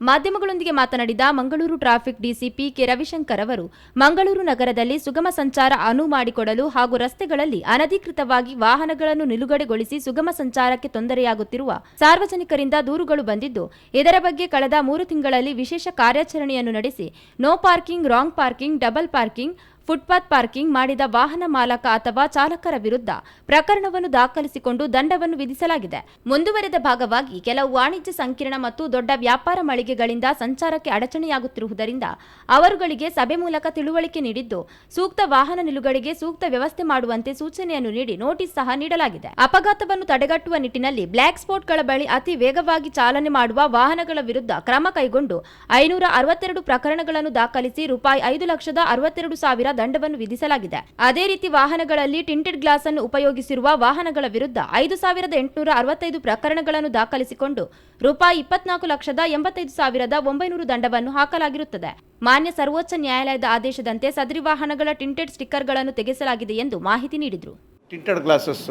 ಮಾಧ್ಯಮಗಳೊಂದಿಗೆ ಮಾತನಾಡಿದ Mangaluru traffic DCP K Ravishankar ಅವರು, ಮಂಗಳೂರು ನಗರದಲ್ಲಿ ಸುಗಮ ಸಂಚಾರ ಅನುವು ಮಾಡಿಕೊಡಲು ಹಾಗೂ ರಸ್ತೆಗಳಲ್ಲಿ ಅನಧಿಕೃತವಾಗಿ ವಾಹನಗಳನ್ನು ನಿಲುಗಡೆಗೊಳಿಸಿ ಸುಗಮ ಸಂಚಾರಕ್ಕೆ ತೊಂದರೆಯಾಗುತ್ತಿರುವ ಸಾರ್ವಜನಿಕರಿಂದ ದೂರುಗಳು ಬಂದಿದ್ದು, ಇದರ ಬಗ್ಗೆ ಕಳೆದ ಮೂರು ತಿಂಗಳಲ್ಲಿ ವಿಶೇಷ ಕಾರ್ಯಾಚರಣೆಯನ್ನು ನಡೆಸಿ, no parking, wrong parking, double parking footpath parking ಮಾಡಿದ ವಾಹನ ಮಾಲಕ ಅಥವಾ ಚಾಲಕರ ವಿರುದ್ಧ ಪ್ರಕರಣವನ್ನು ದಾಖಲಿಸಿಕೊಂಡು ದಂಡವನ್ನು ವಿಧಿಸಲಾಗಿದೆ. ಮುಂದುವರೆದ ಭಾಗವಾಗಿ ಕೆಲವು ವಾಣಿಜ್ಯ ಸಂಕೀರ್ಣ ಮತ್ತು ದೊಡ್ಡ ವ್ಯಾಪಾರ ಮಳಿಗೆಗಳಿಂದ ಸಂಚಾರಕ್ಕೆ ಅಡಚಣೆಯಾಗುತ್ತಿರುವುದರಿಂದ ಅವರುಗಳಿಗೆ ಸಭೆ ಮೂಲಕ ತಿಳುವಳಿಕೆ ನೀಡಿದ್ದು, ಸೂಕ್ತ ವಾಹನ ನಿಲುಗಡೆಗೆ ಸೂಕ್ತ ವ್ಯವಸ್ಥೆ ಮಾಡುವಂತೆ ಸೂಚನೆಯನ್ನು ನೀಡಿ ನೋಟಿಸ್ ಸಹ ನೀಡಲಾಗಿದೆ. ಅಪಘಾತವನ್ನು ತಡೆಗಟ್ಟುವ ನಿಟ್ಟಿನಲ್ಲಿ ಬ್ಲ್ಯಾಕ್ ಸ್ಪಾಟ್ಗಳ ಬಳಿ ಅತಿ ವೇಗವಾಗಿ ಚಾಲನೆ ಮಾಡುವ ವಾಹನಗಳ ವಿರುದ್ಧ ಕ್ರಮ ಕೈಗೊಂಡು ಐನೂರ ಅರವತ್ತೆರಡು ಪ್ರಕರಣಗಳನ್ನು ದಾಖಲಿಸಿ ರೂಪಾಯಿ ಐದು ಲಕ್ಷದ ಅರವತ್ತೆರಡು ಸಾವಿರ ದಂಡವನ್ನು ವಿಧಿಸಲಾಗಿದೆ. ಅದೇ ರೀತಿ ವಾಹನಗಳಲ್ಲಿ ಟಿಂಟೆಡ್ ಗ್ಲಾಸ್ ಅನ್ನು ಉಪಯೋಗಿಸಿರುವ ವಾಹನಗಳ ವಿರುದ್ಧ ಐದು ಸಾವಿರದ ಎಂಟುನೂರ ಅರವತ್ತೈದು ಪ್ರಕರಣಗಳನ್ನು ದಾಖಲಿಸಿಕೊಂಡು ರೂಪಾಯಿ ಇಪ್ಪತ್ನಾಲ್ಕು ಲಕ್ಷದ ಎಂಬತ್ತೈದು ಸಾವಿರದ ಒಂಬೈನೂರು ದಂಡವನ್ನು ಹಾಕಲಾಗಿರುತ್ತದೆ. ಮಾನ್ಯ ಸರ್ವೋಚ್ಚ ನ್ಯಾಯಾಲಯದ ಆದೇಶದಂತೆ ಸದರಿ ವಾಹನಗಳ ಟಿಂಟೆಡ್ ಸ್ಟಿಕ್ಕರ್ಗಳನ್ನು ತೆಗೆಸಲಾಗಿದೆ ಎಂದು ಮಾಹಿತಿ ನೀಡಿದರು. ಟಿಂಟೆಡ್ ಗ್ಲಾಸಸ್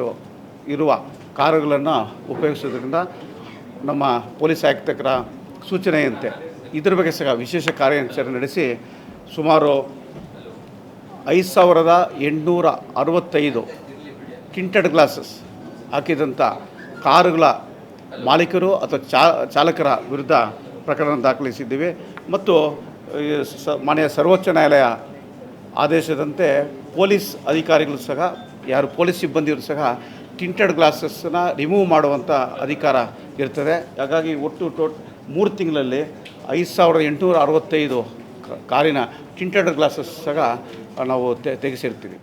ಇರುವ ಕಾರುಗಳನ್ನು ಉಪಯೋಗಿಸೋದ್ರಿಂದ ನಮ್ಮ ಪೊಲೀಸ್ ಆಯುಕ್ತರ ಸೂಚನೆಯಂತೆ ಇದರ ಬಗ್ಗೆ ಸಹ ವಿಶೇಷ ಕಾರ್ಯಾಚರಣೆ ನಡೆಸಿ ಸುಮಾರು ಐದು ಸಾವಿರದ ಎಂಟುನೂರ ಅರವತ್ತೈದು ಟಿಂಟೆಡ್ ಗ್ಲಾಸಸ್ ಹಾಕಿದಂಥ ಕಾರುಗಳ ಮಾಲೀಕರು ಅಥವಾ ಚಾ, ಚಾಲಕರ ವಿರುದ್ಧ ಪ್ರಕರಣ ದಾಖಲಿಸಿದ್ದೀವಿ. ಮತ್ತು ಮಾನ್ಯ ಸರ್ವೋಚ್ಚ ನ್ಯಾಯಾಲಯ ಆದೇಶದಂತೆ ಪೊಲೀಸ್ ಅಧಿಕಾರಿಗಳು ಸಹ, ಯಾರು ಪೊಲೀಸ್ ಸಿಬ್ಬಂದಿಯವರು ಸಹ ಟಿಂಟೆಡ್ ಗ್ಲಾಸಸ್ನ ರಿಮೂವ್ ಮಾಡುವಂಥ ಅಧಿಕಾರ ಇರ್ತದೆ. ಹಾಗಾಗಿ ಒಟ್ಟು ಟೋಟ್ ಮೂರು ತಿಂಗಳಲ್ಲಿ ಐದು ಸಾವಿರದ ಎಂಟುನೂರ ಅರವತ್ತೈದು ಕಾರಿನ ಟಿಂಟೆಡ್ ಗ್ಲಾಸಸ್ ಸಹ ನಾವು ತೆಗೆಸಿರ್ತೀವಿ.